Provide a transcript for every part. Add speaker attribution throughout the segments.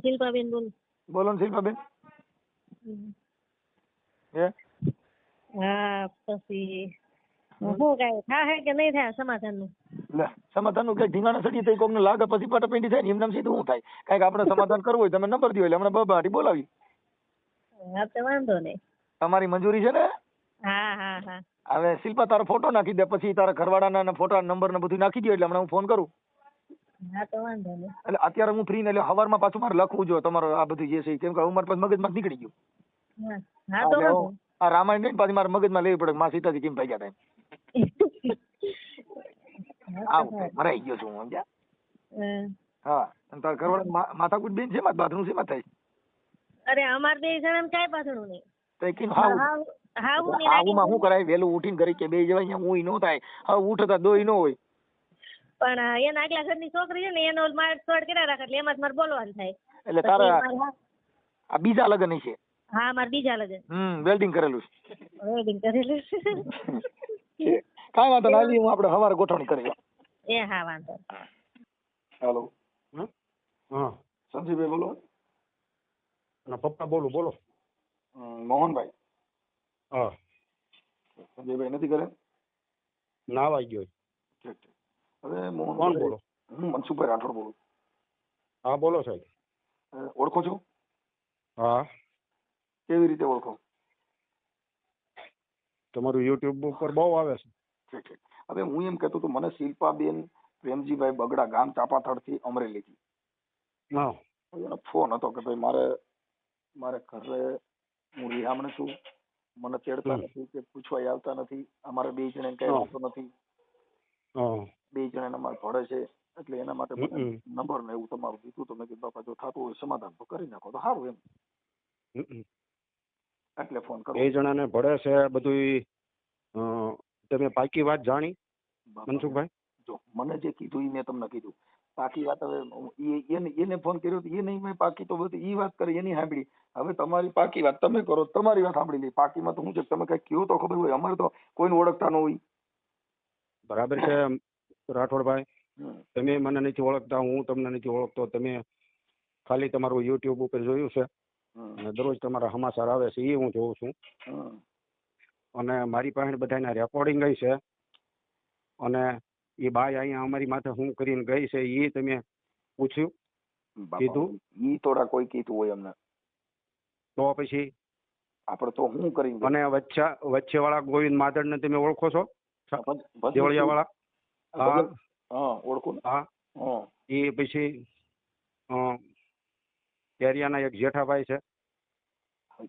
Speaker 1: હું શિલ્પાબેન બોલું.
Speaker 2: બોલો ને શિલ્પાબેન. હે?
Speaker 1: હા પછી શું કાંઈ થાય કે નહીં થાય સમાધાનનું?
Speaker 2: લે સમાધાનનું કઈ ઢીંગાણા સડી થઈ કોકને લાગે પછી પાટાપીંડી થાય ને એમ સીધું શું થાય? કાંઈક આપણે સમાધાન કરવું હોય તમે નંબર દો એટલે હમણાં બબાટી બોલાવી.
Speaker 1: હા તો વાંધો નહીં.
Speaker 2: તમારી મંજૂરી છે ને?
Speaker 1: હા હા હા.
Speaker 2: હવે શિલ્પા તારો ફોટો નાખી દે પછી તારા ઘરવાળાના ફોટા નંબર ને બધું નાખી દો એટલે હમણાં હું ફોન કરું.
Speaker 1: હા તો વાંધો નહીં.
Speaker 2: એટલે અત્યારે હું ફ્રી ને એટલે સવારમાં પાછું મારે લખવું જોઈએ તમારો આ બધું જે છે કેમ કે હવે મારા પાસે મગજમાં નીકળી ગયું.
Speaker 1: હા તો
Speaker 2: આ રામાયણ ને પાછી મારા મગજમાં લેવી પડે માં સીતાજી કેમ ભાગ્યા
Speaker 1: નહીં.
Speaker 2: આવું મરાઈ ગયો છું હું સમજ્યા?
Speaker 1: હા.
Speaker 2: હા અને તારા ઘરવાળા માથાકૂટ બેન છે માં બાથરૂમ છે માં થાય
Speaker 1: અરે અમાર બે જણાને કાંઈ પાછળું નહીં.
Speaker 2: તો કીધું હાવ?
Speaker 1: હા હા હું ની
Speaker 2: આવુંમાં શું કરાય? વહેલું ઉઠીને ઘરે કે બે જવાય ન થાય. હવે ઉઠતા દોય નો હોય.
Speaker 1: પણ એના આગલા ઘરની છોકરી છે ને એનો માર છોડ કર્યા રાખે એટલે એમાં જ મારે બોલવાનું થાય.
Speaker 2: એટલે તારા આ બીજા લગ્ન છે?
Speaker 1: હા મારે બીજા લગ્ન.
Speaker 2: હમ વેલ્ડિંગ કરેલું
Speaker 1: વેડિંગ કરેલું
Speaker 2: છે. કાઈ વાંધો નહીં હું આપણે સવારે ગોઠવણી કરી
Speaker 1: એ હા વાંધો.
Speaker 2: હેલો.
Speaker 3: હા.
Speaker 2: સંજીભાઈ બોલો.
Speaker 3: અને પપ્પા બોલું બોલો.
Speaker 2: હમ, મોહનભાઈ.
Speaker 3: હા.
Speaker 2: સંજયભાઈ નથી કરે
Speaker 3: ના ગયો
Speaker 2: ઠીક. હવે
Speaker 3: કોણ
Speaker 2: મોહનભાઈ
Speaker 3: બોલો?
Speaker 2: હું મનસુખભાઈ રાઠોડ બોલું.
Speaker 3: હા બોલો સાહેબ.
Speaker 2: ઓળખો છો?
Speaker 3: હા.
Speaker 2: કેવી રીતે ઓળખો?
Speaker 3: તમારું યુટ્યુબ ઉપર બહુ આવે છે.
Speaker 2: હવે હું એમ કહેતો હતો મને શિલ્પાબેન પ્રેમજીભાઈ બગડા ગામ ચાપાથડથી અમરેલીથી
Speaker 3: હા.
Speaker 2: એનો ફોન હતો કે ભાઈ મારે મારે ઘરે હું રિહામણ છું મને તેડતા નથી કે પૂછવા આવતા નથી. અમારે બે જણે કઈ આવતો નથી. બે જણાને અમારે ભળે છે એટલે એના માટે મને નંબર ને એવું તમારું દીધું તો મેં કીધું બાપા જો થતું હોય સમાધાન તો કરી નાખો. તો સારું એમ. એટલે ફોન કરો.
Speaker 3: બે જણાને ભળે છે બધું તમે પાકી વાત જાણી મનસુખભાઈ?
Speaker 2: જો મને જે કીધું એ મેં તમને કીધું. પાકી વાત હવે એને એને ફોન કર્યો તો એ નહીં મેં પાકી તો બધી ઈ વાત કરી એની સાંભળી. હવે તમારી પાકી વાત તમે કરો તમારી વાત સાંભળી લઈ પાકીમાં તો હું છે તમે કઈ કયો તો ખબર હોય અમારે તો કોઈને ઓળખતા ન હોય.
Speaker 3: બરાબર છે રાઠોડભાઈ તમે મને નથી ઓળખતા હું તમને નથી ઓળખતો તમે ખાલી તમારું યુટ્યુબ ઉપર જોયું છે. અને દરરોજ તમારા સમાચાર આવે છે એ હું જોઉં છું. અને મારી પાસે બધાના રેકોર્ડિંગ છે. અને એ બાઈ અહીંયા અમારી માથે હું કરીને ગઈ છે એ તમે પૂછ્યું? કીધું?
Speaker 2: ઈ થોડા કોઈ કીધું હોય અમને.
Speaker 3: તો પછી?
Speaker 2: આપણે તો હું કરી
Speaker 3: અને વચ્ચે વચ્ચે વાળા ગોવિંદ માધડ ને તમે ઓળખો છો? દેવળિયા વાળા હા.
Speaker 2: ઓળખું
Speaker 3: હા. એ પછી અ, કેરિયાના એક જેઠાભાઈ છે.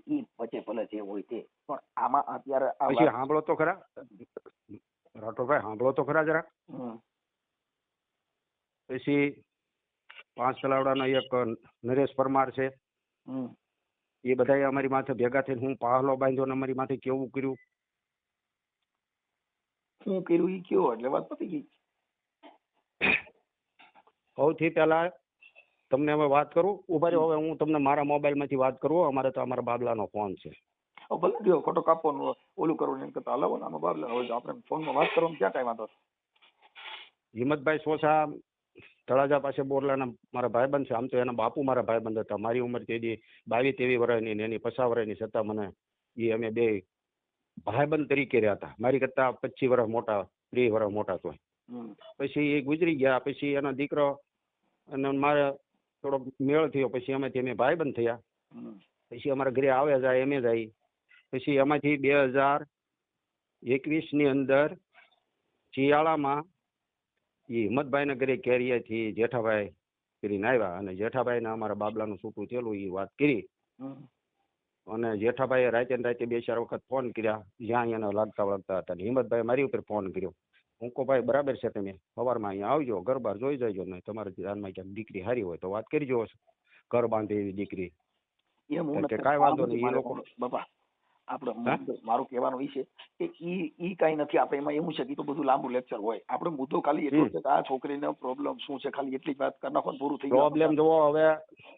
Speaker 2: એ પછી ભલે જે હોય તે પણ આમાં અત્યારે
Speaker 3: પછી સાંભળો તો ખરા. રાઠોડભાઈ સાંભળો તો ખરા જરા. પછી પાંચ તલાવડાનો એક નરેશ પરમાર છે. એ બધા અમારી માથે ભેગા થઈને હું પાહલો બાંધ્યો ને અમારી માથે કેવું કર્યું.
Speaker 2: હું કર્યું? એ કયો એટલે વાત પતી ગઈ.
Speaker 3: સૌથી પહેલા તમને હવે વાત કરું? ઊભા હવે હું તમને મારા મોબાઈલમાંથી વાત કરું અમારે તો અમારા બાબલાનો ફોન છે.
Speaker 2: ભલે ગયો ખોટો કાપવાનો ઓલું કરવું એમ કરતા હલાવો ને આમાં બાબલા. હવે આપણે ફોનમાં વાત કરવાનું ક્યાં કાંઈ વાંધો
Speaker 3: હિંમતભાઈ સોસા તળાજા પાસે બોરલાના મારા ભાઈબંધ છે. આમ તો એના બાપુ મારા ભાઈબંધ હતા. મારી ઉંમર તેથી બાવીસ તેવી વર્ષની ને એની પચાસ વર્ષની છતાં મને એ અમે બે ભાઈબંધ તરીકે રહ્યા હતા. મારી કરતા પચીસ વર્ષ મોટા ત્રીસ વર્ષ મોટા તો પછી એ ગુજરી ગયા પછી એનો દીકરો અને મારે થોડોક મેળ થયો પછી એમાંથી અમે ભાઈબંધ થયા. પછી અમારા ઘરે આવે જાય એમે જાય. પછી એમાંથી બે હજાર એકવીસની અંદર શિયાળામાં એ હિંમતભાઈના ઘરે કેરિયાથી જેઠાભાઈ કરીને આવ્યા અને જેઠાભાઈને અમારા બાબલાનું છૂટું થયેલું એ વાત કરી. અને જેઠાભાઈએ રાતે ને રાતે બે ચાર વખત ફોન કર્યા. જ્યાં એને લાગતા વળગતા હતા હિંમતભાઈ મારી ઉપર ફોન કર્યો. હું કહું ભાઈ બરાબર છે તમે. સવારમાં અહીંયા આવજો ઘર બહાર જોઈ જજો ને તમારા ધ્યાનમાં ક્યાંક દીકરી હારી હોય તો વાત કરજો. ઘર બાંધે એવી દીકરી. કાંઈ વાંધો નહીં, એ લોકો-
Speaker 2: બાપા આપણે મારું કહેવાનું ઈ છે કે ઈ ઈ કાંઈ નથી. આપણે એમાં એવું છે કે તો બધું લાંબુ લેક્ચર હોય. આપણે મુદ્દો ખાલી એટલો. છે કે આ છોકરીનો પ્રોબ્લેમ શું છે? ખાલી એટલી જ વાત કરી નાખો પૂરું થઈ
Speaker 3: પ્રોબ્લેમ જોવો હવે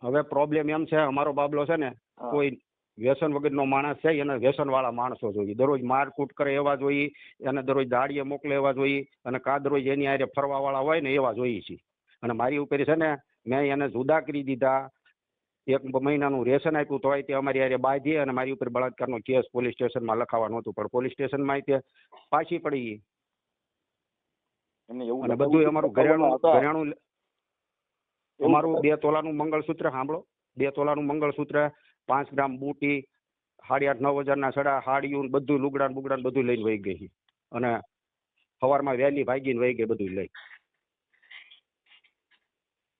Speaker 3: હવે પ્રોબ્લેમ એમ છે અમારો બાબલો છે ને કોઈ વ્યસન વગરનો માણસ છે એને વ્યસન વાળા માણસો જોઈએ. દરરોજ મારકૂટ કરે એવા જોઈએ એને દરરોજ દાડીએ મોકલે એવા જોઈએ અને કા દરરોજ એની આરે ફરવા વાળા હોય ને એવા જોઈએ છે અને મારી ઉપર છે ને મેં એને જુદા કરી દીધા. એક મહિનાનું રેશન આપ્યું હોય તે અમારી યારે બાંધી અને મારી ઉપર બળાત્કારનો કેસ પોલીસ સ્ટેશનમાં લખાવવાનું હતું. પણ પોલીસ સ્ટેશનમાં તે પાછી પડી. અને બધું અમારું ઘરેણું ઘરેણું અમારું બે તોલાનું મંગળસૂત્ર સાંભળો. બે તોલાનું મંગળસૂત્ર પાંચ ગ્રામ બુટી સાડી આઠ નવ હજારના સડા હાડિયું બધું લુગડા ને બુગડા બધું લઈને વહી ગઈ. અને સવારમાં વહેલી ભાગીને વહી ગઈ બધું લઈ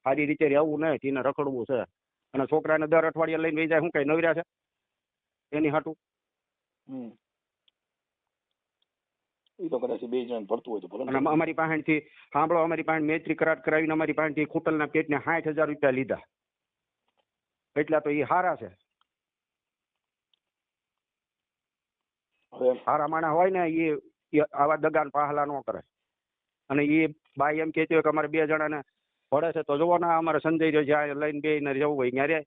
Speaker 3: સારી રીતે રહેવું નહીં તેને રખડવું છે. અને છોકરાને દર અઠવાડિયે લઈને વહી જાય શું કઈ નવર્યા છે? એની હાટું.
Speaker 2: તો કદાચ બે જણ ભરતું હોય તો ભલે.
Speaker 3: અને અમારી પાસેથી સાંભળો અમારી પાસે મૈત્રી કરાર કરાવીને અમારી પાસેથી ખૂટલના પેટને સાઠ હજાર રૂપિયા લીધા. એટલા તો એ હારા છે. સારા માણા હોય ને એ આવા દગાન પાહલા ન કરે. અને એ બાઈ એમ કહેતી હોય કે અમારે બે જણાને પડે છે તો જોવો ના અમારે સંજય જ્યાં લઈને બે ને જવું હોય ત્યાં રે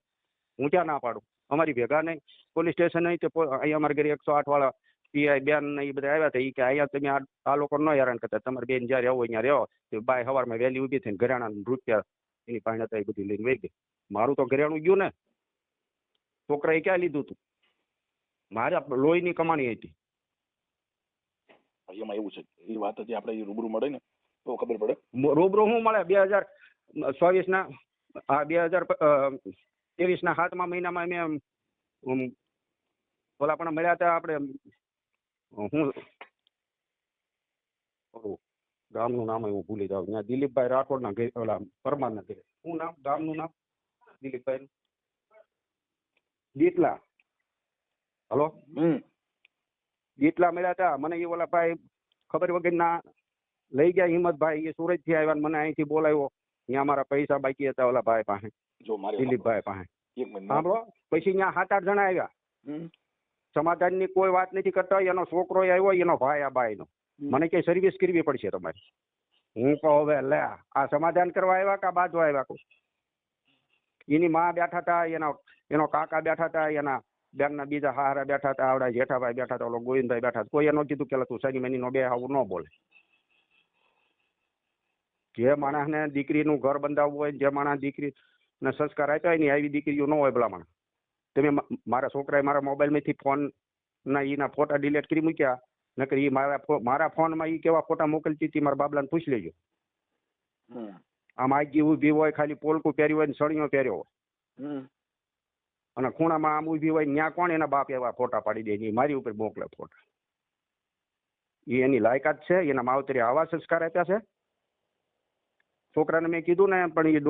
Speaker 3: હું ત્યાં ના પાડું? અમારી ભેગા નહીં. પોલીસ સ્ટેશન નહીં તો અહીંયા અમારે ઘરે એકસો આઠ વાળા પીઆઈ બેન ને એ બધા આવ્યા હતા એ કે અહીંયા તમે આ લોકો ન હેરાન કરતા. તમારે બેન જ્યાં રહેવું હોય ત્યાં રહો. તો બાઈ સવારમાં વહેલી ઊભી થઈને ઘરેણા રૂપિયા એની પાસે હતા એ બધી લઈને વહી ગઈ મારું તો ઘરેણું ગયું ને. છોકરાએ ક્યાં લીધું હતું મારે લોહીની કમાણી હતી.
Speaker 2: એમાં એવું છે. એ વાત હજી આપણે રૂબરૂ મળે ને તો ખબર પડે.
Speaker 3: રૂબરૂ શું મળે? બે હજાર ચોવીસ ના આ બે હજાર ત્રેવીસ ના સાતમા મહિનામાં મેં ઉમ, ઓલા પણ મળ્યા હતા આપણે હું ગામનું નામ હું ભૂલી જાઉં. ત્યાં દિલીપભાઈ રાઠોડના ઘેર ઓલા પરમારના ઘેર. શું નામ? ગામનું નામ? દિલીપભાઈ દીટલા હલો?
Speaker 2: હમ.
Speaker 3: જેટલા મળ્યા હતા મને એ ઓલા ભાઈ ખબર વગરના લઈ ગયા હિંમતભાઈ એ સુરતથી આવ્યા મને અહીંથી બોલાવ્યો. ત્યાં મારા પૈસા બાકી હતા ઓલા ભાઈ પાસે. દિલીપભાઈ પાસે. સાંભળો. પછી ત્યાં સાત આઠ જણા આવ્યા. સમાધાનની કોઈ વાત નથી કરતા એનો છોકરો આવ્યો એનો ભાઈ આ ભાઈ
Speaker 2: નો
Speaker 3: મને કે સર્વિસ કરવી પડશે તમારી. હું કહું હવે લે આ સમાધાન કરવા આવ્યા કે બાજુ આવ્યા કહું? એની માં બેઠા હતા એનો એનો કાકા બેઠા હતા એના બેનના બીજા હારા બેઠા હતા આવડા જેઠાભાઈ બેઠા હતા ઓલો ગોવિંદભાઈ બેઠા હતા. કોઈ એનો કીધું કે તું સગી મહિની નો બે આવું ન બોલે. જે માણસને દીકરીનું ઘર બંધાવવું હોય જે માણસ દીકરીને સંસ્કાર આપ્યા હોય ને આવી દીકરીઓ ન હોય ભલા માણસ. તમે મારા છોકરાએ મારા મોબાઈલમાંથી ફોન ના એના ફોટા ડિલીટ કરી મૂક્યા નકર એ મારા મારા ફોનમાં ઈ કેવા ફોટા મોકલતી હતી મારા બાબલાને પૂછી લેજો. આમ આગી ઊભી હોય ખાલી પોલકું પહેર્યું હોય ને સળિયો પહેર્યો હોય. અને ખૂણામાં આમ ઊભી હોય ત્યાં કોણ એના બાપ એવા ફોટા પાડી દે એ મારી ઉપર મોકલે ફોટા. એ એની લાયકાત છે, એના માવતરી આવા સંસ્કાર આપ્યા છે. છોકરાને મેં કીધું ને, પણ એ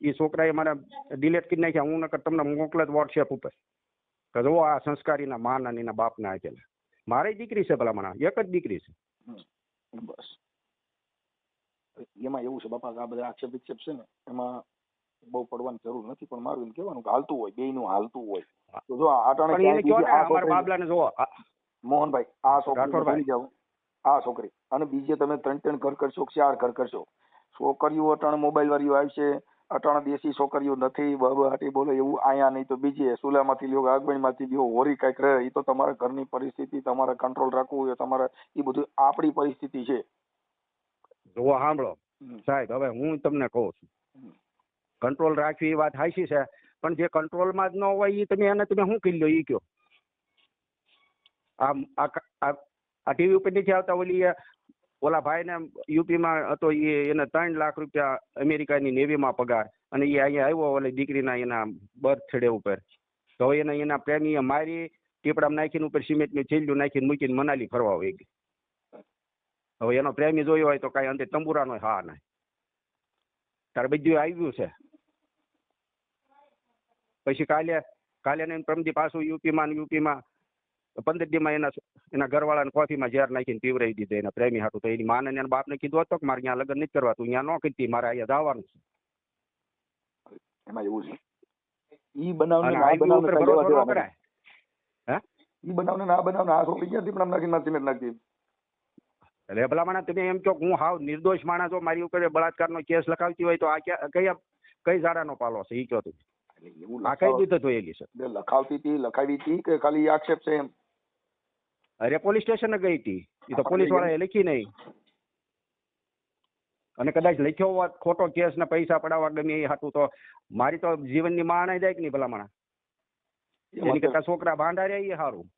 Speaker 3: એ છોકરાએ મારા ડિલેટ કરી નાખ્યા. હું નકર તમને મોકલે વોટ્સએપ ઉપર. કે જો આ સંસ્કારીના માના ને એના બાપના આપેલા. મારી દીકરી છે ભલા મને એક જ દીકરી છે.
Speaker 2: બસ. એમાં એવું છે બાપા આ બધા આક્ષેપ વિક્ષેપ છે ને, એમાં બહુ પડવાની જરૂર નથી પણ મારું એમ કહેવાનું કે હાલતું હોય બેયનું હાલતું હોય. તો જો આટાણે
Speaker 3: ને બાબલાને
Speaker 2: મોહનભાઈ આ છોકરી. આ છોકરી. અને બીજે તમે ત્રણ ત્રણ ઘર કરશો ચાર ઘર કરશો? છોકરીઓ અટાણે મોબાઈલ વાળીઓ આવશે અટાણે દેશી છોકરીઓ નથી બહાટી બોલે એવું આયા નહીં તો બીજી સુલામાંથી લ્યો આગબણીમાંથી લ્યો હોરી કાંઈક રહે એ તો તમારા ઘરની પરિસ્થિતિ તમારે કંટ્રોલ રાખવું હોય તમારે એ બધું આપણી પરિસ્થિતિ છે.
Speaker 3: જોવો સાંભળો. સાહેબ હવે હું તમને કહું છું. કંટ્રોલ રાખવી એ વાત હાચી છે. પણ જે કંટ્રોલમાં જ ન હોય એ તમે એને તમે શું કરી લો? એ કયો? આમ આ ટીવી ઉપર નથી આવતા ઓલી ઓલા ભાઈને યુપીમાં હતો એ એને ત્રણ લાખ રૂપિયા અમેરિકાની નેવીમાં પગાર અને એ અહીંયા આવ્યો ઓલી દીકરીના એના બર્થડે ઉપર. તો એને એના પ્રેમીએ મારી, ટીપડામાં નાખીને ઉપર સિમેન્ટનું થેલિયું નાખીને મૂકીને મનાલી ફરવા હોય હવે એનો પ્રેમી જોયો હોય તો કાંઈ અંતે તંબુરાનો હા, ના. તારે બધું આવ્યું છે. પછી કાલે કાલે ને પ્રમદી પાછું યુપીમાં યુપીમાં પંદર દીમાં એના એના ઘરવાળાને કોફીમાં ઝેર નાખીને પીવરાવી દીધે એના પ્રેમી હાટું તો એની માને એના બાપને કીધું હતું કે મારે ત્યાં લગ્ન નથી કરવા તું ત્યાં ન કરતી મારે અહીંયા જવાનું છે.
Speaker 2: એમાં એવું છે. ઈ બનાવને
Speaker 3: ભરોસો ન
Speaker 2: ઈ બનાવને ના બનાવને આ છોકરી ક્યાંથી પણ નાખી ના સિમેન્ટ
Speaker 3: એટલે ભલા માણસ તમે એમ કહો હું હાવ નિર્દોષ માણસ મારી ઉપર બળાત્કારનો કેસ લખાવતી હોય તો આ ક્યાં કયા કઈ ઝાડાનો પાલો છે એ કહો તું
Speaker 2: એવું
Speaker 3: આ કઈ રીતે જોયેલી છે
Speaker 2: લખાવતી હતી લખાવી હતી કે ખાલી આક્ષેપ છે એમ?
Speaker 3: અરે પોલીસ સ્ટેશન ગઈ હતી. એ તો પોલીસ વાળાએ લખી નહીં. અને કદાચ લખ્યો હોત ખોટો કેસ ને પૈસા પડાવવા ગમે એ હાટું તો મારી તો જીવનની માણા જાય કે નહીં ભલામણા? એની કરતા છોકરા ભાંડા રહ્યા એ સારું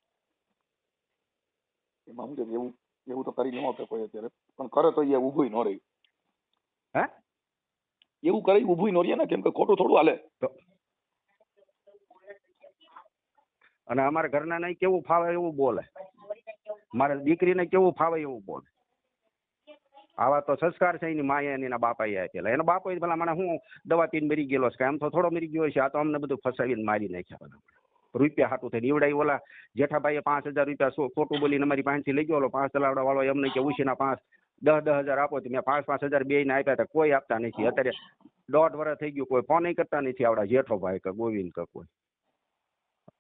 Speaker 2: એમાં શું એવું એવું તો કરી ન કોઈ અત્યારે. પણ કરે તો એ ઊભું ન રહી.
Speaker 3: હે?
Speaker 2: એવું કરી ઊભું ન રહે ને કેમ કે ખોટું થોડું હાલે
Speaker 3: તો અને અમારા ઘરના નહીં કેવું ફાવે એવું બોલે. મારા દીકરીને કેવું ફાવે એવું બોલે. આવા તો સંસ્કાર છે એની માએ અને એના બાપાએ આપેલા. એના બાપો ભલા મને હું દવા પીને મરી ગયેલો છે? આમ તો થોડો મરી ગયો છે. આ તો અમને બધું ફસાવીને મારી નાખ્યા બધા. રૂપિયા હાટું થઈને ઈવડાઈ, ઓલા જેઠાભાઈએ પાંચ હજાર રૂપિયા ખોટું બોલીને અમારી પાસેથી લઈ ગયો? પાંચ તલાવડા વાળો એમને કે ઉછીના પાંચ દસ દસ હજાર આપો મેં પાંચ પાંચ હજાર બે ને આપ્યા હતા. કોઈ આપતા નથી. અત્યારે દોઢ વર્ષ થઈ ગયું. કોઈ ફોન કરતા નથી આવડા જેઠો ભાઈ કે ગોવિંદ કે કોઈ.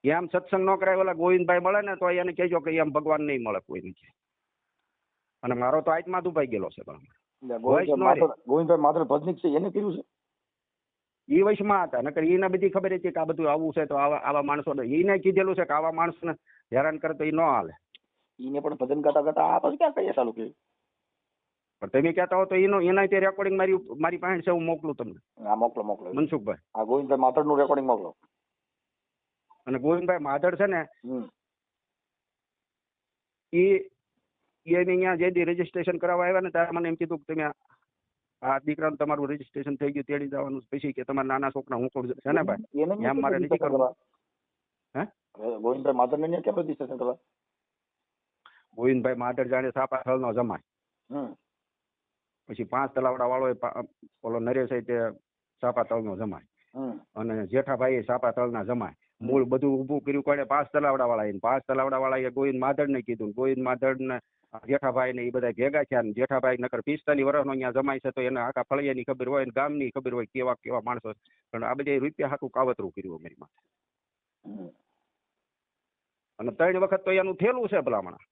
Speaker 3: એમ સત્સંગ ન કરાય ઓલા ગોવિંદભાઈ મળે ને તો એને કહેજો કે એમ ભગવાન નહીં મળે કોઈ નથી અને મારો તો આત્મા દુભાઈ ગયેલો છે
Speaker 2: ગોવિંદભાઈ
Speaker 3: નો રે.
Speaker 2: માધર ગોવિંદભાઈ માધર ભજનિક છે એને કર્યું છે?
Speaker 3: એ વયસમાં હતા નકર એને બધી ખબર હતી કે આ બધું આવું છે તો આવા આવા માણસો એને કીધેલું છે કે આવા માણસને હેરાન કરે તો એ ન હાલે.
Speaker 2: એને પણ ભજન કરતા કરતા આ પછી ક્યાં કહીએ ચાલુ કર્યું?
Speaker 3: પણ તમે કહેતા હો તો એનો એના તે રેકોર્ડિંગ મારી મારી પાસે છે હું મોકલું તમને.
Speaker 2: હા મોકલો મોકલો.
Speaker 3: મનસુખભાઈ.
Speaker 2: આ ગોવિંદભાઈ માથડનું રેકોર્ડિંગ મોકલો.
Speaker 3: અને ગોવિંદભાઈ માધડ છે ને એ એને અહીંયા જે દી રજીસ્ટ્રેશન કરાવવા આવ્યા ને ત્યારે મને એમ કીધું કે તમે આ દીકરાનું તમારું રજીસ્ટ્રેશન થઈ ગયું તેડી જવાનું પછી કે તમારા નાના છોકરા હું કોણ છે. ને ભાઈ? એમ મારે નથી કરવા. હે?
Speaker 2: ગોવિંદભાઈ માધર ને કેમ રજીસ્ટ્રેશન કરવા?
Speaker 3: ગોવિંદભાઈ માધડ જાણે સાપા સ્થળનો જમાય. પછી પાંચ તલાવડા વાળો ઓલો નરેશ તે સાપા તળનો જમાય. અને જેઠાભાઈ સાપા તળના જમાય. મૂળ બધું ઊભું કર્યું કોને પાંચ તલાવડા વાળા એને પાંચ તલાવડા વાળા એ ગોવિંદ માધડ ને કીધું ગોવિંદ માધડ ને જેઠાભાઈ ને એ બધા ભેગા થયા ને જેઠાભાઈ નકર પિસ્તાલીસ વર્ષનો અહીંયા જમાય છે તો એને આખા ફળિયાની ખબર હોય ને ગામની ખબર હોય કેવા કેવા માણસો પણ આ બધા રૂપિયા હાથું કાવતરું કર્યું અમારી
Speaker 2: માથે.
Speaker 3: અને ત્રણ વખત તો એનું થયેલું છે ભલામણા.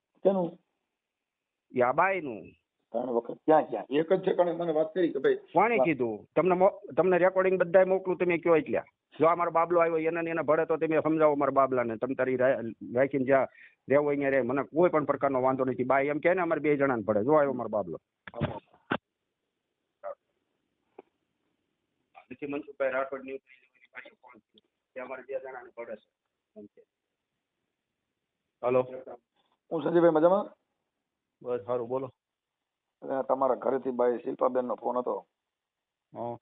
Speaker 3: એ આ બાઈનું
Speaker 2: ત્રણ વખત ક્યાં ક્યાં એક જ ઠેકાણે મને વાત કરી કે ભાઈ
Speaker 3: કોણે કીધું? તમને મો- તમને રેકોર્ડિંગ બધાય મોકલું તમે કયો એટલે. જો આ મારો બાબલો આવ્યો એને ને એને ભળે તો તમે સમજાવો મારા બાબલાને. તમે તારી રા- રાખીને જ્યાં રહેવું અહીંયા રહે. મને કોઈ પણ પ્રકારનો વાંધો નથી. બાઈ એમ કહે ને અમારે બે જણાને ભળે જો આવ્યો મારો બાબલો. પછી મનસુખભાઈ રાઠોડની પાછી ફોન કે અમારે બે જણાને ભળે છે. એમ કે. હલો.
Speaker 2: હું સંજયભાઈ મજામાં?
Speaker 3: બસ સારું બોલો.
Speaker 2: અરે તમારા ઘરેથી બાઈ શિલ્પાબેન નો ફોન હતો.
Speaker 3: હા.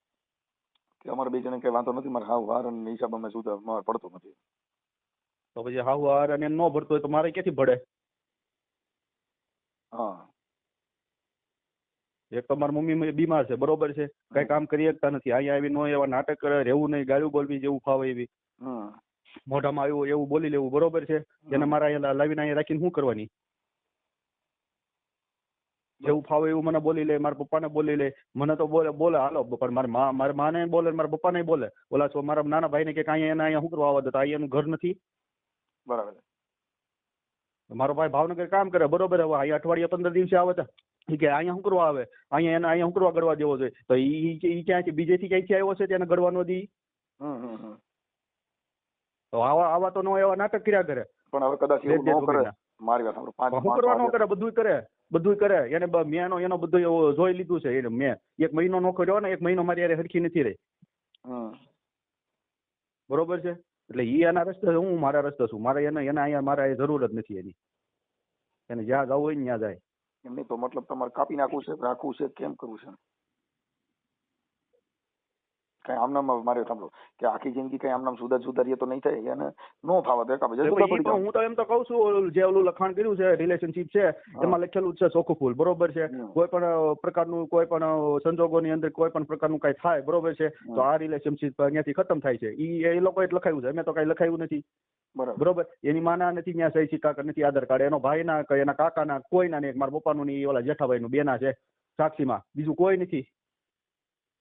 Speaker 2: કે અમારે બે જણે કઈ વાંધો નથી મારે હાવ વાર અને હિસાબ અમે સુધા મારે પડતો નથી.
Speaker 3: તો પછી હાવ હાર અને ન ભરતો હોય તો મારે ક્યાંથી ભળે
Speaker 2: હા.
Speaker 3: એક તો મારી મમ્મી બીમાર છે બરોબર છે. કઈ કામ કરી શકતા નથી. અહીંયા આવી નો એવા નાટક કરે રહેવું નહીં ગાળું બોલવી જેવું ફાવે એવી. મોઢામાં આવ્યું એવું બોલી લેવું બરોબર છે. એને મારા અહીંયા લાવીને અહીંયા રાખીને શું કરવાની? જેવું ફાવે એવું મને બોલી લે મારા પપ્પાને બોલી લે. મને તો બોલે બોલે હાલો પણ મારા મા મારા માને બોલે મારા મારા પપ્પાને બોલે. ઓલા છો મારા નાના ભાઈને કે કાંઈ એને અહીંયા શું કરવા આવવા દો? તો અહીંયા એનું ઘર નથી.
Speaker 2: બરાબર.
Speaker 3: મારો ભાઈ ભાવનગર કામ કરે બરોબર. હવે અહીંયા અઠવાડિયા પંદર દિવસે આવે તો ઈ કે અહીંયા શું કરવા આવે? અહીંયા એને અહીંયા શું કરવા ગળવા દેવો જોઈએ? તો ઈ ઈ ક્યાંથી બીજેથી ક્યાંથી આવ્યો છે તેને ગળવાનો દી? તો આવા આવા તો નો એવા નાટક કર્યા કરે.
Speaker 2: પણ હવે કદાચ એવું ન કરે. મારી વાત સાંભળો પાંચ
Speaker 3: શું કરવાનો કરે? બધું કરે. બધું કરે. એને મેં એનો એનો બધું એવો જોઈ લીધું છે. એને મેં એક મહિનો નો કર્યો ને એક મહિનો મારી યારે હરખી નથી રહી. બરોબર છે? એટલે ઈ એના રસ્તે હું મારા રસ્તે છું. મારે એને એના અહીંયા મારે એ જરૂર જ નથી એની. એને જ્યાં જવું હોય ને ત્યાં જાય.
Speaker 2: એમની તો મતલબ તમારે કાપી નાખવું છે રાખવું છે કેમ કરવું છે? કઈ આમનામ મારે સાંભળો. કે આખી જિંદગી કઈ આમનામ સુધા સુધારીએ તો નહીં થાય એને નો ફાવે. તો જાવ.
Speaker 3: હું તો એમ તો કઉ છું જે ઓલું લખાણ કર્યું છે રિલેશનશિપ છે એમાં લખેલું છે ચોખ્ખું ફૂલ. બરોબર છે? કોઈ પણ પ્રકારનું કોઈ પણ સંજોગોની અંદર કોઈ પણ પ્રકારનું કઈ થાય બરોબર છે? તો આ રિલેશનશિપ અહીંયાથી ખતમ થાય છે. ઈ એ લોકોએ લખાયું છે. અમે તો કઈ લખાયું નથી.
Speaker 2: બરાબર.
Speaker 3: બરોબર? એની માના નથી ત્યાં સહી સિક્કા નથી આધાર કાર્ડ. એનો ભાઈના ના એના કાકાના કોઈના નહીં. મારા પપ્પાનું નહીં ઓલા જેઠાભાઈ નું બેના છે સાક્ષીમાં. બીજું કોઈ નથી.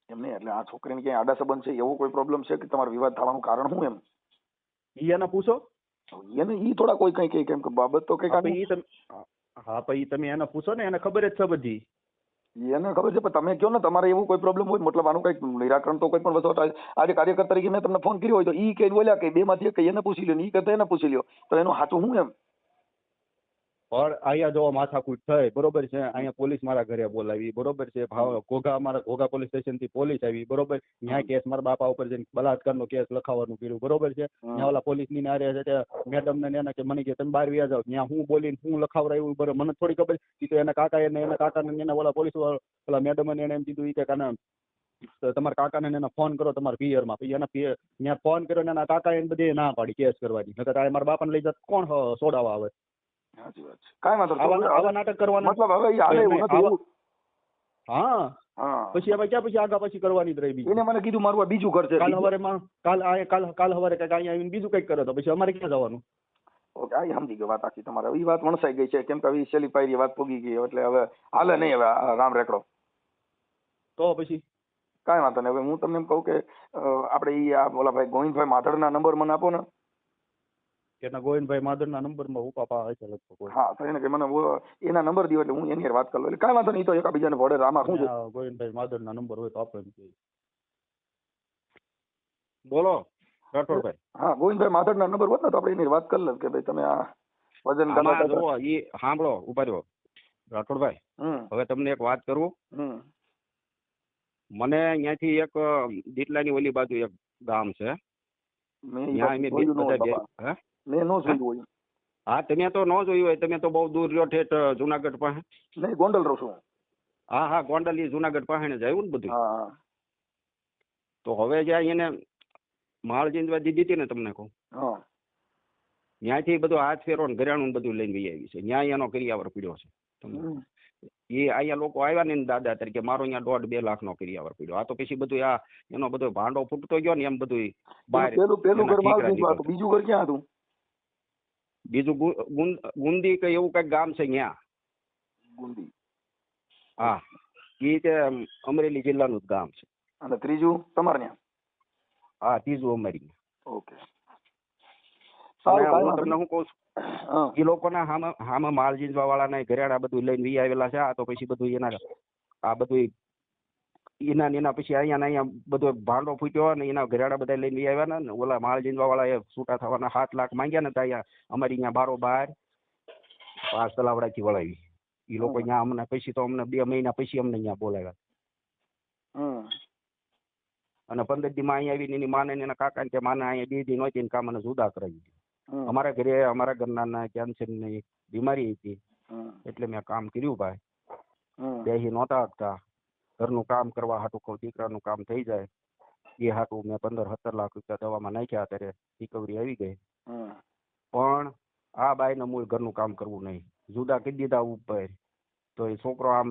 Speaker 2: એમ નહીં એટલે આ છોકરીને ક્યાંય આડા સંબંધ છે એવો કોઈ પ્રોબ્લેમ છે કે તમારો વિવાદ થવાનું કારણ શું એમ?
Speaker 3: ઈ એને પૂછો.
Speaker 2: એને ઈ થોડા કોઈ કઈ કઈ કેમ કે બાબત તો કઈ
Speaker 3: ઈ તમે હા પછી તમે એને પૂછો ને એને ખબર જ છે બધી.
Speaker 2: એને ખબર છે પણ તમે કહો ને તમારે એવું કોઈ પ્રોબ્લેમ હોય મતલબ આનું કંઈક નિરાકરણ તો કોઈ પણ વસ્તુ આજે કાર્યકર તરીકે મેં તમને ફોન કર્યો હોય તો ઈ કઈ બોલ્યા કે બે માંથી એક એને પૂછી લ્યો ને ઈ કહેતા એને પૂછી લ્યો. તો એનું હાચું હું એમ?
Speaker 4: પણ અહીંયા જો માથાકૂટ થઈ બરોબર છે અહીંયા પોલીસ મારા ઘરે બોલાવી બરોબર છે ભાવ ઘોઘા મારા ઘોઘા પોલીસ સ્ટેશનથી પોલીસ આવી બરોબર. ત્યાં કેસ મારા બાપા ઉપર જઈને બલાત્કારનો કેસ લખાવવાનું કર્યું બરોબર છે. ત્યાં ઓલા પોલીસની નારે છે તે મેડમ ને એના કે મને કે તમે બહાર વ્યા જાઓ ત્યાં હું બોલીને હું લખાવડાવ્યું બરોબર. મને થોડી ખબર ઈ તો એના કાકા એને એના કાકા ને એના ઓલા પોલીસ ઓલા મેડમ ને એને એમ કીધું કે કાના તમારા કાકાને એને ફોન કરો તમારા પિયરમાં પછી એના પિયર ત્યાં ફોન કર્યો ને એના કાકા એને બધી ના પાડી કેસ કરવાની. નકર તારે મારા બાપાને લઈ જાત કોણ સોડાવા આવે?
Speaker 2: સાચી વાત છે. કાંઈ વાંધો
Speaker 4: આવા
Speaker 2: નહીં.
Speaker 4: આવા નાટક કરવાના.
Speaker 2: મતલબ હવે ઈ હાલે એવું નથી એવું.
Speaker 4: હા.
Speaker 2: હા.
Speaker 4: પછી હવે ક્યાં પછી આગા પછી કરવાની જ રહી બીજી.
Speaker 2: એને મને કીધું મારું આ બીજું ઘર છે
Speaker 4: કાલ હવારે માં કાલ આ કાલ કાલ હવારે કંઈક અહીંયા આવીને બીજું કંઈક કરે તો પછી અમારે ક્યાં જવાનું?
Speaker 2: ઓકે આ સમજી ગયો વાત આખી તમારે. એ વાત વણસાઈ ગઈ છે કેમ કે હવે છેલ્લી પાયરી વાત પૂગી ગઈ એટલે હવે હાલે નહીં હવે આ રામ રેકડો.
Speaker 4: તો પછી?
Speaker 2: કાંઈ વાંધો નહીં હવે હું તમને એમ કહું કે અ, આપણે ઈ આ ઓલા ભાઈ ગોવિંદભાઈ માધડના નંબર મને આપો ને.
Speaker 4: કે ના ગોવિંદભાઈ માધરના નંબરમાં હું પાપા હશે લગભગ
Speaker 2: હા તો એને કે મને એના નંબર દીધો એટલે હું એની હારે વાત કરી લઉં. એટલે કાંઈ વાંધો નહીં તો એકબીજાને ભળે આમાં શું છે?
Speaker 4: ગોવિંદભાઈ માધરના નંબર હોય તો આપણે
Speaker 3: બોલો રાઠોડભાઈ.
Speaker 2: હા ગોવિંદભાઈ માધડના નંબર હોત ને તો આપણે એની વાત કરી લઈએ કે ભાઈ તમે આ વજન કરતા
Speaker 3: જુઓ ઈ સાંભળો ઊભા રહ્યો રાઠોડભાઈ હવે તમને એક વાત કરું. મને અહીંયાથી એક દીટલાની ઓલી બાજુ એક ગામ છે.
Speaker 2: મેં.
Speaker 3: હે?
Speaker 2: મેં ન જોયું હોય.
Speaker 3: હા તમે તો ન જોયું હોય તમે તો બહુ દૂર રહ્યો ઠેઠ જુનાગઢ પાસે.
Speaker 2: નહીં ગોંડલ રહું છું.
Speaker 3: હા હા ગોંડલી જુનાગઢ પાસે જ આવ્યું ને બધું?
Speaker 2: હા
Speaker 3: તો હવે જ્યાં એને માળ જીંદવા દીધી હતી ને તમને કહું.
Speaker 2: હા.
Speaker 3: ત્યાંથી બધું હાથ ફેરો ને ઘરેણું બધું લઈને આવી છે. ત્યાં એનો કરિયાવર પીડ્યો છે. તમને. એ અહીંયા લોકો આવ્યા ને દાદા તરીકે મારો અહીંયા દોઢ બે લાખ નો કરિયાવર પડ્યો આ તો પછી બધું આ એનો બધો ભાંડો ફૂટતો ગયો ને એમ બધું બહાર
Speaker 2: પેલું પેલું ઘર બીજું ઘર ક્યાં હતું?
Speaker 3: બીજું ગુંદી કઈ એવું કઈ ગામ છે ત્યાં
Speaker 2: ગુંદી.
Speaker 3: હા. એ તે અમરેલી જિલ્લાનું જ ગામ છે.
Speaker 2: અને ત્રીજું તમારે ત્યાં
Speaker 3: હા ત્રીજું અમારી
Speaker 2: ઓકે.
Speaker 3: હું તમને. કહું છું એ લોકોના હામે હામે માલ જીંજવા વાળાના ઘરેડા બધું લઈને વી આવેલા છે આ તો પછી બધું એના આ બધું એના એના પછી અહીંયા ને અહીંયા બધો ભાંડો ફૂટ્યો ને એના ઘરેડા બધા લઈને વી આવ્યા ને ઓલા માલ જીંજવા વાળા એ છૂટા થવાના સાત લાખ માંગ્યા ને તો અહીંયા અમારી અહીંયા બારો બાર પાંચ તલાવડાથી વળાવી. એ લોકો અહીંયા અમને પછી તો અમને બે મહિના પછી અમને અહીંયા બોલાવ્યા. અને પંદર દી માં અહીંયા આવીને એની માને ને એના કાકા ને કે માને અહીંયા બે દિન હોય કામ મને જુદા કરાવી દીધી અમારા ઘરે અમારા ઘરના કેન્સરની બીમારી હતી. એટલે મેં કામ કર્યું ભાઈ. બે નહોતા હતા ઘરનું કામ કરવા હાટું કહું દીકરાનું કામ થઈ જાય. એ હાટું મેં પંદર સત્તર લાખ રૂપિયા દવામાં નાખ્યા ત્યારે રિકવરી આવી ગઈ. પણ આ બાઈને મૂળ ઘરનું કામ કરવું નહીં. જુદા કરી દીધા ઉપર. તો એ છોકરો આમ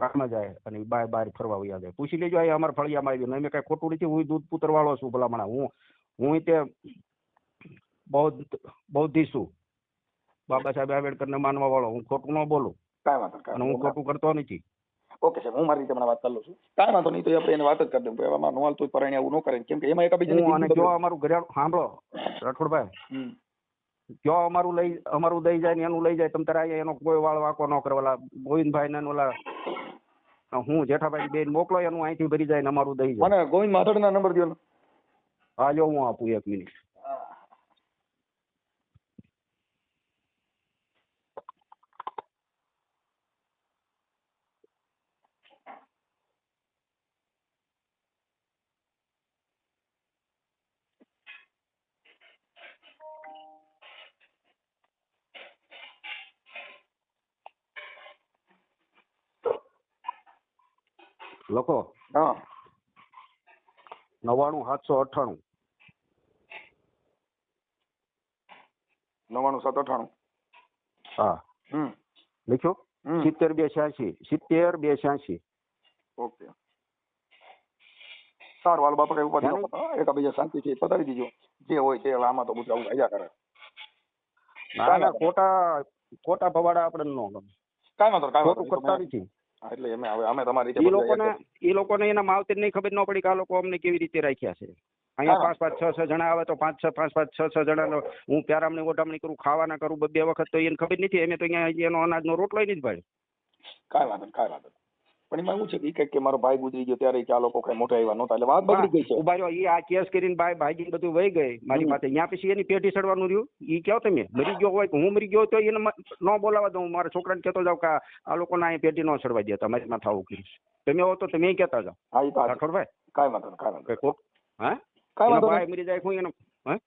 Speaker 3: કામ જાય અને એ બાય બાર ફરવા વયા જાય. પૂછી લેજો આ અમારા ફળિયામાં આવ્યું. નહીં મેં કઈ ખોટું નથી. હું દૂધ પુત્ર વાળો છું ભલામણા. હું હું તે બૌદ્ધ બાબા સાહેબ આંબેડકર ને માનવા વાળો હું ખોટું ન બોલું.
Speaker 2: કાંઈ વાંધો
Speaker 3: અને હું ખોટું કરતો નથી.
Speaker 2: ઓકે સાહેબ હું મારી રીતે હમણાં વાત કરી લઉં છું. કાંઈ વાંધો નહીં તો આપણે એને વાત જ કરી દઉં. આમાં નોવાલ તો પરાણે આવું ન કરે કેમ કે એમાં એક
Speaker 3: હું અને જો અમારું ઘરે સાંભળો રાઠોડભાઈ. જો અમારું લઈ અમારું દઈ જાય ને એનું લઈ જાય તમે તારે અહીંયા એનો કોઈ વાળ વાંકો ન કરે. ઓલા ગોવિંદભાઈ ને ઓલા હું જેઠાભાઈ બેન મોકલો એનું અહીંથી ભરી જાય ને અમારું દઈ જાય.
Speaker 2: મને ગોવિંદ માધડના નંબર દો ને.
Speaker 3: હા જો હું આપું એક મિનિટ. લખો.
Speaker 2: હા.
Speaker 3: નવાણું સાતસો અઠાણું
Speaker 2: નવાણું સાત અઠાણું
Speaker 3: હા.
Speaker 2: હમ.
Speaker 3: લખ્યો? સિત્તેર બે છ્યાસી. સિત્તેર બે છ્યાસી.
Speaker 2: ઓકે. સારું હાલ બાપા કઈ ઉપાધિ એકબીજા શાંતિથી પતાવી દીજો. જે હોય તે આમાં તો આવું આવ્યા કરે.
Speaker 3: ના ના ખોટા ખોટા ભવાડા આપણે ન ગમે.
Speaker 2: કાંઈ વાંધો કાંઈ વાંધો
Speaker 3: કરતા નથી.
Speaker 2: એટલે અમે હવે અમે તમારી રીતે
Speaker 3: એ લોકોને એ લોકોને એના માવતર નહીં ખબર ન પડી કે આ લોકો અમને કેવી રીતે રાખ્યા છે. અહીંયા પાંચ પાંચ છ છ જણા આવે તો પાંચ છ પાંચ પાંચ છ છ જણા હું પ્યારામણી ઓઢામણી કરું ખાવાના કરું બે વખત તો એને ખબર નથી અમે તો અહીંયા એનો અનાજનો રોટલો નથી ભાઈ
Speaker 2: કાંઈ વાંધો કાંઈ વાંધો. પણ એમાં એવું છે કે ઈ કંઈક કે મારો ભાઈ ગુજરી ગયો ત્યારે કે આ લોકો કઈ મોટા એવા નહોતા એટલે વાત બગડી ગઈ છે.
Speaker 3: ઊભા રહ્યો ઈ આ કેસ કરીને ભાઈ ભાગીને બધું વહી ગઈ. મારી. પાસે ત્યાં પછી એની પેટી સડવાનું રહ્યું. ઈ કહો તમે? મરી ગયો હોય હું મરી ગયો તો એને ન બોલાવા દઉં. મારા છોકરાને કહેતો જાવ કે આ- લોકો લોકોને અહીં પેટી ન સડવા દે તમારી માથે આવું કહીશ તમે હો તો તમે કહેતા જાઓ.
Speaker 2: હા ઈ તો.
Speaker 3: રાઠોડભાઈ
Speaker 2: કાંઈ વાંધો નહીં કાંઈ વાંધો
Speaker 3: હા?
Speaker 2: કાંઈ વાંધો
Speaker 3: ભાઈ મરી જાય હું એનો